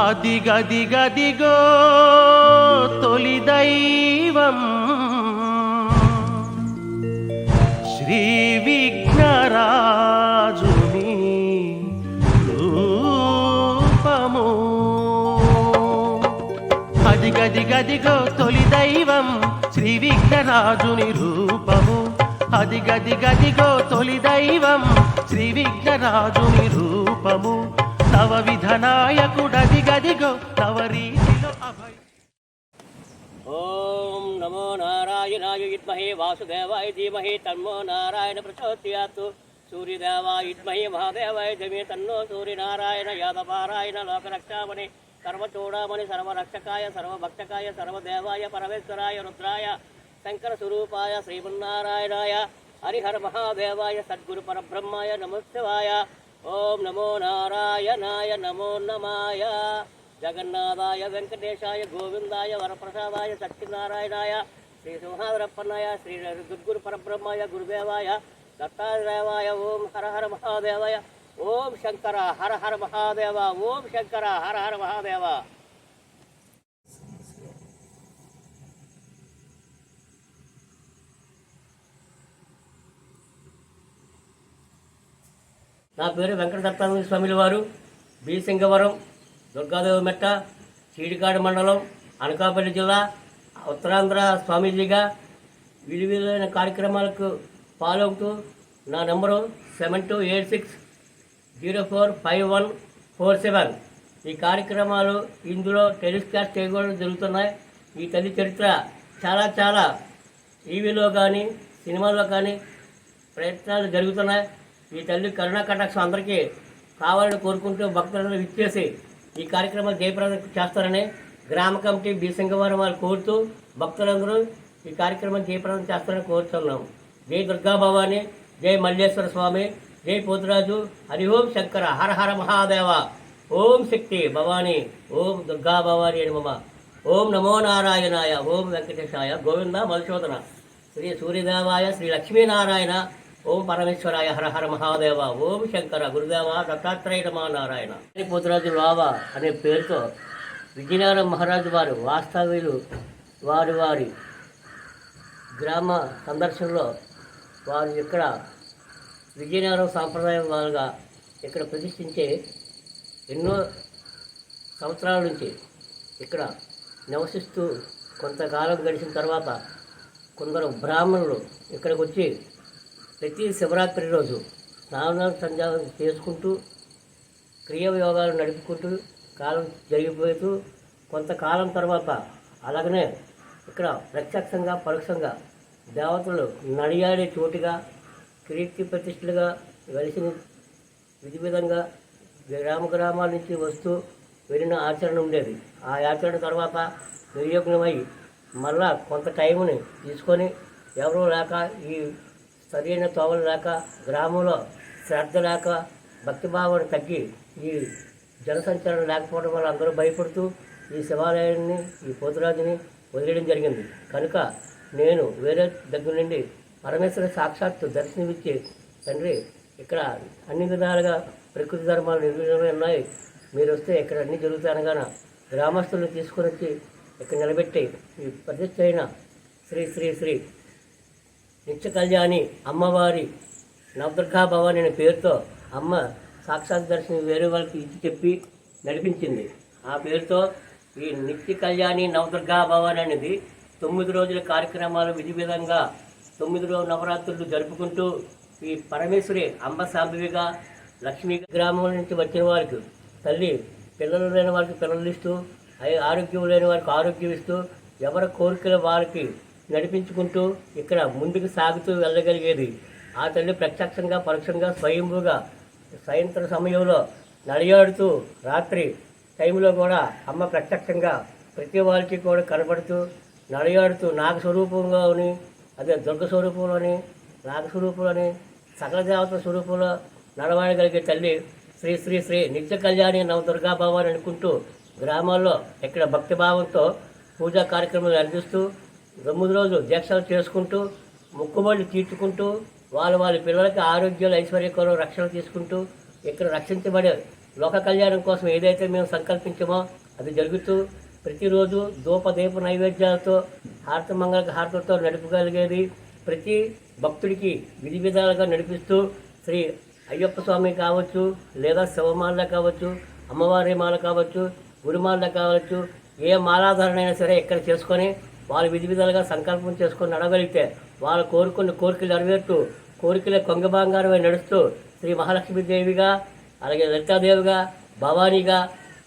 అదిగదిగదిగో తొలి దైవం. శ్రీ విఘ్నరాజుని రూపము. అదిగదిగదిగో తొలి దైవం శ్రీ విఘ్నరాజుని రూపము. అదిగదిగదిగో తొలి దైవం శ్రీ విఘ్నరాజుని రూపము. తవ విధనాయకుడది విద్మహే వాసుదేవాయ ధీమహి తన్మో నారాయణ ప్రచోదయాత్ సూర్యదేవాయ విద్మహే మహాదేవాయ ధీమే తన్నో సూర్యనారాయణ యాదపారాయణ లోకరక్షామణి సర్వచూడామణి సర్వరక్షకాయ సర్వభక్తకాయ సర్వదేవాయ పరమేశ్వరాయ రుద్రాయ శంకర స్వరూపాయ శ్రీమన్నారాయణాయ హరిహర మహాదేవాయ సద్గురు పరబ్రహ్మాయ నమశివాయ ఓం నమో నారాయణాయ నమో నమాయ జగన్నాథాయ వెంకటేశాయ గోవిందాయ వరప్రసాదాయ సత్యనారాయణాయ శ్రీ సింహాద్రప్పన్నాయ శ్రీ దుర్గురు పరబ్రహ్మయ గురుదేవాయ దత్తాదేవాయ ఓం హర హర మహాదేవాయ ఓం శంకర హర హర మహాదేవ ఓం శంకర హర హర మహాదేవ. నా పేరు వెంకట దత్తానంద స్వామిల వారు బి సింగవరం దుర్గాదేవి మెట్ట చీడికాడు మండలం అనకాపల్లి జిల్లా ఉత్తరాంధ్ర స్వామీజీగా విలువైన కార్యక్రమాలకు ఫాలో అవుతూ నా number seven two eight six zero four five one four seven. ఈ కార్యక్రమాలు ఇందులో టెలికాస్ట్ చేయడం జరుగుతున్నాయి. ఈ తల్లి చరిత్ర చాలా చాలా టీవీలో కానీ సినిమాలో కానీ ప్రయత్నాలు జరుగుతున్నాయి. ఈ తల్లి కరుణా కటాక్షం అందరికీ కావాలని కోరుకుంటూ భక్తులను ఇచ్చేసి ఈ కార్యక్రమాలు జయప్రదం చేస్తారని గ్రామ కమిటీ బీసంగవారం వాళ్ళు కోరుతూ భక్తులందరూ ఈ కార్యక్రమం జయప్రదం చేస్తారని కోరుతున్నాం. జై దుర్గా భవాని జై మల్లేశ్వర స్వామి జై పోతురాజు హరి ఓం శంకర హర హర మహాదేవ. ఓం శక్తి భవాని ఓం దుర్గా భవాని అని మమ ఓం నమో నారాయణాయ ఓం వెంకటేశాయ గోవింద మధుసూదన. శ్రీ సూర్యదేవాయ శ్రీ లక్ష్మీనారాయణ ఓం పరమేశ్వరాయ హర హర మహాదేవ. ఓం శంకర గురుదేవ దత్తాత్రేయ నమా నారాయణ. పోతురాజు లావా అనే పేరుతో విజయనగరం మహారాజు వారు వాస్తవ్యులు వారి వారి గ్రామ సందర్శనలో వారు ఇక్కడ విజయనగరం సాంప్రదాయం వారుగా ఇక్కడ ప్రతిష్ఠించే ఎన్నో సంవత్సరాల నుంచి ఇక్కడ నివసిస్తూ కొంతకాలం గడిచిన తర్వాత కొందరు బ్రాహ్మణులు ఇక్కడికి వచ్చి ప్రతి శివరాత్రి రోజు స్నానం సంధ్యావనం చేసుకుంటూ క్రియ యోగాలు నడుపుకుంటూ కాలం జరిగిపోతూ కొంతకాలం తర్వాత అలాగనే ఇక్కడ ప్రత్యక్షంగా పరోక్షంగా దేవతలు నడియాడే చోటుగా కీర్తి ప్రతిష్టలుగా వెలిసిన విధి విధంగా గ్రామ గ్రామాల నుంచి వస్తూ వెళ్ళిన ఆచరణ ఉండేది. ఆ ఆచరణ తర్వాత నిర్యోగ్నమై మళ్ళా కొంత టైంని తీసుకొని ఎవరూ లేక ఈ సరైన తోవలు లేక గ్రామంలో శ్రద్ధ లేక భక్తిభావం తగ్గి ఈ జనసంచారం లేకపోవడం వల్ల అందరూ భయపడుతూ ఈ శివాలయాన్ని ఈ పోతురాజుని వదిలేయడం జరిగింది. కనుక నేను వేరే దగ్గర నుండి పరమేశ్వర సాక్షాత్తు దర్శనమిచ్చి తండ్రి ఇక్కడ అన్ని విధాలుగా ప్రకృతి ధర్మాలు నిర్వహణ ఉన్నాయి. మీరు వస్తే ఇక్కడ అన్ని జరుగుతానగాన గ్రామస్తులను తీసుకొని వచ్చి ఇక్కడ నిలబెట్టి ఈ ప్రతిష్ట అయిన శ్రీ శ్రీ శ్రీ నిత్య కళ్యాణి అమ్మవారి నవదుర్గా భవాని అనే పేరుతో అమ్మ సాక్షాత్ దర్శనం వేరే వాళ్ళకి ఇచ్చి చెప్పి నడిపించింది. ఆ పేరుతో ఈ నిత్య కళ్యాణి నవదుర్గా భవన్ అనేది తొమ్మిది రోజుల కార్యక్రమాలు విధి విధంగా తొమ్మిది రోజు నవరాత్రులు జరుపుకుంటూ ఈ పరమేశ్వరి అంబ సాంబవిగా లక్ష్మీ గ్రామం నుంచి వచ్చిన వారికి తల్లి పిల్లలు లేని వారికి పిల్లలు ఇస్తూ ఐ- ఆరోగ్యం లేని వారికి ఆరోగ్యం ఇస్తూ ఎవరి కోరికల వారికి నడిపించుకుంటూ ఇక్కడ ముందుకు సాగుతూ వెళ్ళగలిగేది. ఆ తల్లి ప్రత్యక్షంగా పరోక్షంగా స్వయంభూగా సాయంత్రం సమయంలో నడియాడుతూ రాత్రి టైంలో కూడా అమ్మ ప్రత్యక్షంగా ప్రతి వారికి కూడా కనబడుతూ నడియాడుతూ నాగ స్వరూపంగా అని అదే దుర్గ స్వరూపంలోని నాగ స్వరూపంలోని సకల దేవత స్వరూపంలో నడవడగలిగే తల్లి శ్రీ శ్రీ శ్రీ నిత్య కళ్యాణి నవ దుర్గా అనుకుంటూ గ్రామాల్లో ఇక్కడ భక్తిభావంతో పూజా కార్యక్రమాలు అందిస్తూ తొమ్మిది రోజులు దీక్షలు చేసుకుంటూ మొక్కుబడులు తీర్చుకుంటూ వాళ్ళ వాళ్ళ పిల్లలకి ఆరోగ్యాలు ఐశ్వర్యకరం రక్షణ తీసుకుంటూ ఇక్కడ రక్షించబడే లోక కళ్యాణం కోసం ఏదైతే మేము సంకల్పించామో అది జరుగుతూ ప్రతిరోజు ధూపదీప నైవేద్యాలతో హారత మంగళ హారతలతో నడుపుగలిగేది ప్రతి భక్తుడికి విధి విధాలుగా నడిపిస్తూ శ్రీ అయ్యప్ప స్వామి కావచ్చు లేదా శివమాల కావచ్చు అమ్మవారి మాల కావచ్చు గురుమాల కావచ్చు ఏ మాలాధారణ అయినా సరే ఇక్కడ చేసుకొని వాళ్ళు విధి విధాలుగా సంకల్పం చేసుకొని నడగలిగితే వాళ్ళు కోరుకున్న కోరికలు నెరవేరుతూ కోరికలే కొంగ బంగారమై నడుస్తూ శ్రీ మహాలక్ష్మీదేవిగా అలాగే లలితాదేవిగా భవానీగా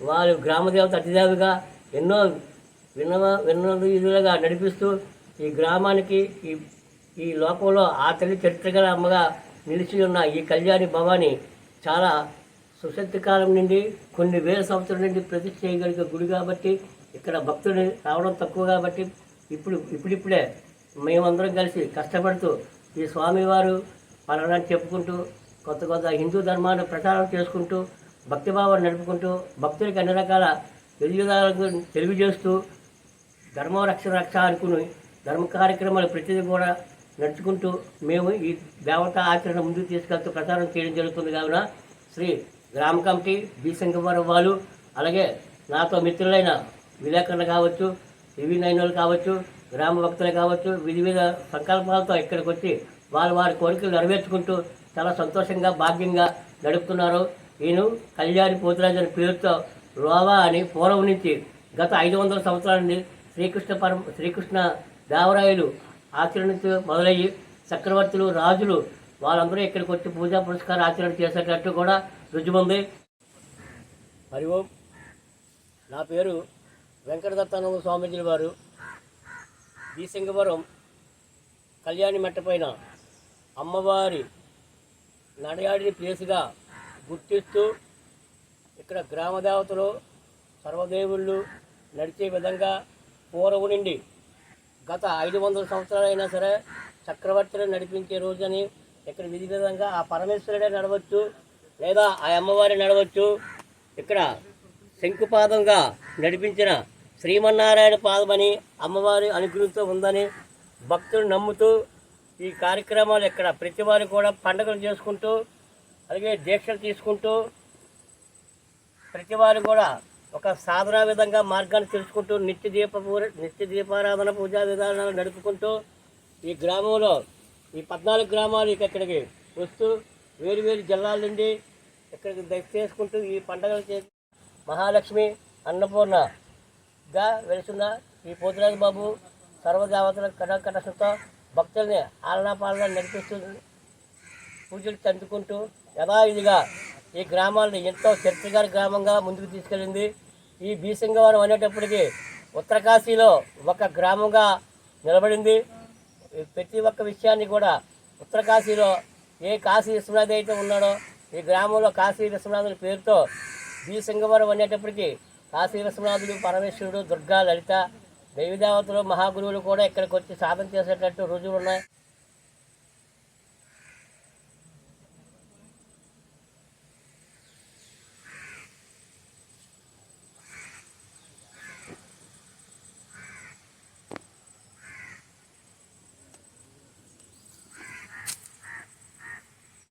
వారు గ్రామదేవత అతిదేవిగా ఎన్నో విన్నవ విన్నలుగా నడిపిస్తూ ఈ గ్రామానికి ఈ ఈ లోకంలో ఆ తల్లి చరిత్ర గల అమ్మగా నిలిచి ఉన్న ఈ కళ్యాణి భవాని చాలా సుశక్తి కాలం నుండి కొన్ని వేల సంవత్సరాల నుండి ప్రతిష్ఠ చేయగలిగే గుడి కాబట్టి ఇక్కడ భక్తులు రావడం తక్కువ కాబట్టి ఇప్పుడు ఇప్పుడిప్పుడే మేమందరం కలిసి కష్టపడుతూ ఈ స్వామివారు పలానా చెప్పుకుంటూ కొత్త కొత్త హిందూ ధర్మాన్ని ప్రచారం చేసుకుంటూ భక్తిభావాన్ని నడుపుకుంటూ భక్తులకు అన్ని రకాల తెలియదాలకు తెలియజేస్తూ ధర్మ రక్ష రక్ష అనుకుని ధర్మ కార్యక్రమాలు ప్రతిదీ కూడా నడుచుకుంటూ మేము ఈ దేవత ఆచరణ ముందుకు తీసుకెళ్తూ ప్రచారం చేయడం జరుగుతుంది కావున శ్రీ గ్రామ కమిటీ బి శంకవరం వాళ్ళు అలాగే నాతో మిత్రులైన విలేకరులు కావచ్చు టీవీ నైన్ వాళ్ళు కావచ్చు గ్రామ భక్తులు కావచ్చు వివిధ వివిధ సంకల్పాలతో ఇక్కడికి వచ్చి వారు వారి కోరికలు నెరవేర్చుకుంటూ చాలా సంతోషంగా భాగ్యంగా నడుపుతున్నారు. ఈయన కళ్యాణి పోతురాజు అనే పేరుతో రోవా అని పూర్వం నుంచి గత ఐదు వందల సంవత్సరాల నుండి శ్రీకృష్ణ పరం శ్రీకృష్ణ దేవరాయలు ఆచరణతో మొదలయ్యి చక్రవర్తులు రాజులు వాళ్ళందరూ ఇక్కడికి వచ్చి పూజా పురస్కార ఆచరణ చేసేటట్టు కూడా రుజువుంది హరి ఓం. నా పేరు వెంకటదత్తానంద స్వామీజీ వారు. సింగవరం కళ్యాణి మెట్టపైన అమ్మవారి నడయాడిని ప్లేసుగా గుర్తిస్తూ ఇక్కడ గ్రామ దేవతలు సర్వదేవుళ్ళు నడిచే విధంగా పూర్వం నుండి గత ఐదు వందల సంవత్సరాలైనా సరే చక్రవర్తులు నడిపించే రోజని ఇక్కడ విధి విధంగా ఆ పరమేశ్వరుడే నడవచ్చు లేదా ఆ అమ్మవారి నడవచ్చు. ఇక్కడ శంకుపాదంగా నడిపించిన శ్రీమన్నారాయణ పాదమని అమ్మవారి అనుగ్రహంతో ఉందని భక్తులు నమ్ముతూ ఈ కార్యక్రమాలు ఇక్కడ ప్రతి వారు కూడా పండుగలు చేసుకుంటూ అలాగే దీక్షలు తీసుకుంటూ ప్రతి వారు కూడా ఒక సాధన విధంగా మార్గాన్ని తెలుసుకుంటూ నిత్య దీప నిత్య దీపారాధన పూజా విధానాలు నడుపుకుంటూ ఈ గ్రామంలో ఈ పద్నాలుగు గ్రామాలు ఇక్కడికి వస్తూ వేరు వేరు జిల్లాల నుండి ఇక్కడికి దయ చేసుకుంటూ ఈ పండుగలు చేసి మహాలక్ష్మి గా వెలుస్తున్న ఈ పోతురాజు బాబు సర్వదేవతల కటాకటంతో భక్తుల్ని ఆలనాపాలన నడిపిస్తూ పూజలు చందుకుంటూ యథావిధిగా ఈ గ్రామాలను ఎంతో చరిత్రగారి గ్రామంగా ముందుకు తీసుకెళ్ళింది. ఈ బీసింగవరం అనేటప్పటికీ ఉత్తరకాశీలో ఒక గ్రామంగా నిలబడింది. ప్రతి ఒక్క విషయాన్ని కూడా ఉత్తరకాశీలో ఏ కాశీ విశ్వనాథ్ అయితే ఉన్నాడో ఈ గ్రామంలో కాశీ విశ్వనాథుని పేరుతో బీసింగవరం అనేటప్పటికీ కాశీ పరమేశ్వరుడు దుర్గా లలిత దైవదేవతలు మహాగురువులు కూడా ఇక్కడికి వచ్చి సాధన చేసేటట్టు రుజువులు ఉన్నాయి